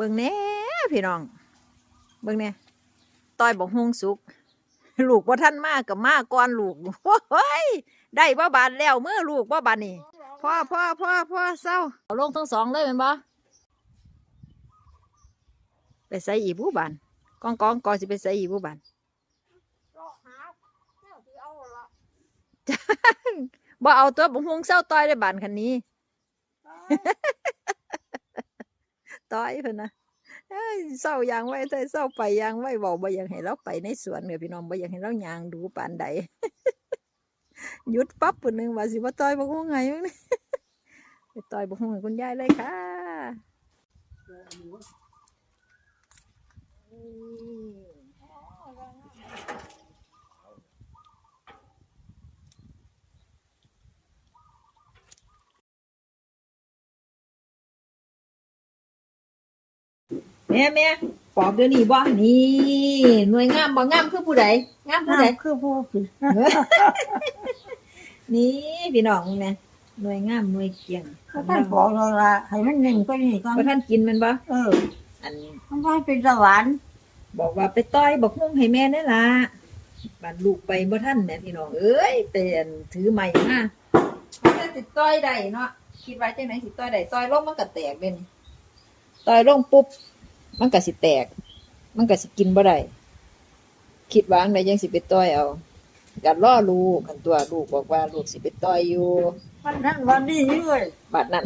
เบิ่งแน่พี่น้อง เบิ่งแน่ต้อยบอกฮวงสุก ลูกว่าท่านมากกับมากก่อนลูกโอ้ยได้บ่บานแล้วเมื่อลูกบ่บานนี่พ่อพ่อพ่อพ่อเศร้าเอาลงทั้งสองเลยเป็นบ่ไปใส่อีผู้บานกองกองกองสิไปใส่อีผู้บานบ่เอาตัวบอกฮวงเศร้าต้อยได้บานคันนี้ ต้อยเพิ่นนะเศร้ายางไว้ใจเศร้าไปยางไว้บอกบ่อยากให้เราไปในสวนเนี่ยพี่น้องบ่อยากให้เรายางดูปานใดหยุดปั๊บปุ่นหนึ่งว่าสิว่าต้อยบ่ฮู้ไงมั้งเนี่ยไปต้อยบ่ฮู้ให้คุณยายเลยค่ะ แม่แม่ปอบเดี๋ยวนี้บ่นี่หน่วยงามบ่งามคือผู้ใดงามผู้ใดคือผู้ผิดนี่พี่น้องนะหน่วยงามหน่วยเกียงเขาท่านบอกเราละให้มันหนึ่งก็นี่ก่อนว่าท่านกินมันบ่เอออัน มันได้เป็นสวรรค์บอกว่าไปต้อยบอกนุ่งให้แม่นั่นล่ะบัดลูกไปบ่ท่านแม่พี่น้องเอ้ยเป็นถือไม้มาแค่สิต้อยได้เนาะคิดไว้จังไหนสิต้อยได้ต้อยลงมันก็แตกเด่นต้อยลงปุ๊บ มันก็สิแตก มันก็สิกินบ่ได้คิดว่าอันใดยังสิไปต้อยเอากัดล่อลูกกันตัวลูกบอกว่าลูกสิไปต้อยอยู่วันนั้นวันนี้ด้วยบาทนั้น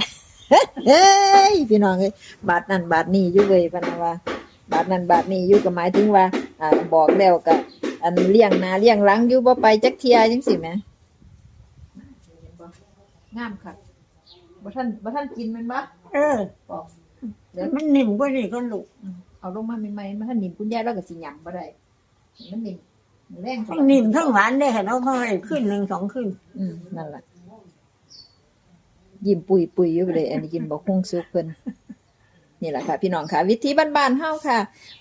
เฮ้ยพี่น้องเอ้ยบาทนั้นบาทนี้อยู่เลยพะนะว่า บาทนั้นบาทนี้อยู่ก็หมายถึงว่าอ่าบอกแล้วก็อันเลี้ยงหนาเลี้ยงหลังอยู่บ่ไปจักเทียจังสิแหมงามค่ะบ่ท่านบ่ท่านกินแมันบ่เออบอก เดี๋ยวมันนิ่มก็นี่ก็ลูกเอาลงมาใหม่ๆมาท่านนิ่มคุณยายเราก็สิหยังบ่ได้มันนิ่มมันแรงทั้งนิ่มทั้งหวานได้เห็นเอาเขาให้ขึ้นหนึ่งสองขึ้น อืมนั่นล่ะยิ้มปุยปุยๆอยู่ไปเลย อันนี้กินบักฮุ่งซุกเพิ่นนี่แหละค่ะพี่น้องค่ะ วิธีบ้านๆเฮาค่ะ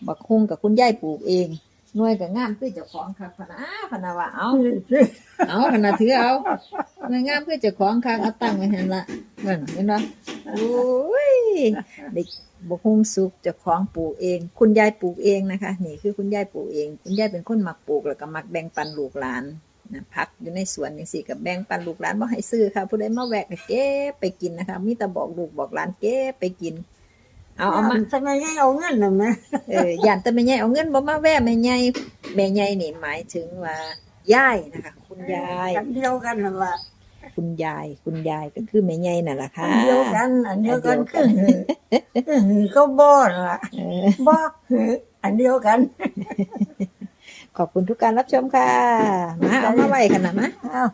บักฮุ่งกับคุณยายปลูกเองหน่วยก็งามคือเจ้าของค่ะพะนะพะนะว่าเอาเอาพะนะถือเอาหน่วยงามคือเจ้าของค่ะเอาตั้งไว้หั่นละนั่นเห็นบ่โอ้ย เด็กบักฮุ่งสุกเจ้าของปลูกเอง คุณยายปลูกเองนะคะ นี่คือคุณยายปลูกเอง คุณยายเป็นคนมักปลูกแล้วก็มักแบ่งปันลูกหลานนะพักอยู่ในสวนจังซี่กับแบ่งปันลูกหลานบ่ให้ซื้อค่ะผู้ใดมาแวะก็เก็บไปกินนะคะมีแต่บอกลูกบอกหลานเก็บไปกิน เอาเอามาทำไมไม่เอาเงินน่ะแม่เออย่านแต่แม่ใหญ่เอาเงินบ่มาแว่แม่ใหญ่แม่ใหญ่นี่หมายถึงว่ายายนะคะ คุณยายอันเดียวกันน่ะละ คุณยาย คุณยายก็คือแม่ใหญ่นั่นแหละอัค่ะนเดียวกัน อันเดียวกันอันเดีคืยวอกันหือก็บ่ล่ะเออบ่หืออันเดียวกัน ขอบคุณทุกการรับชมค่ะ มาเอามาไว้ขนาดนะอ้าว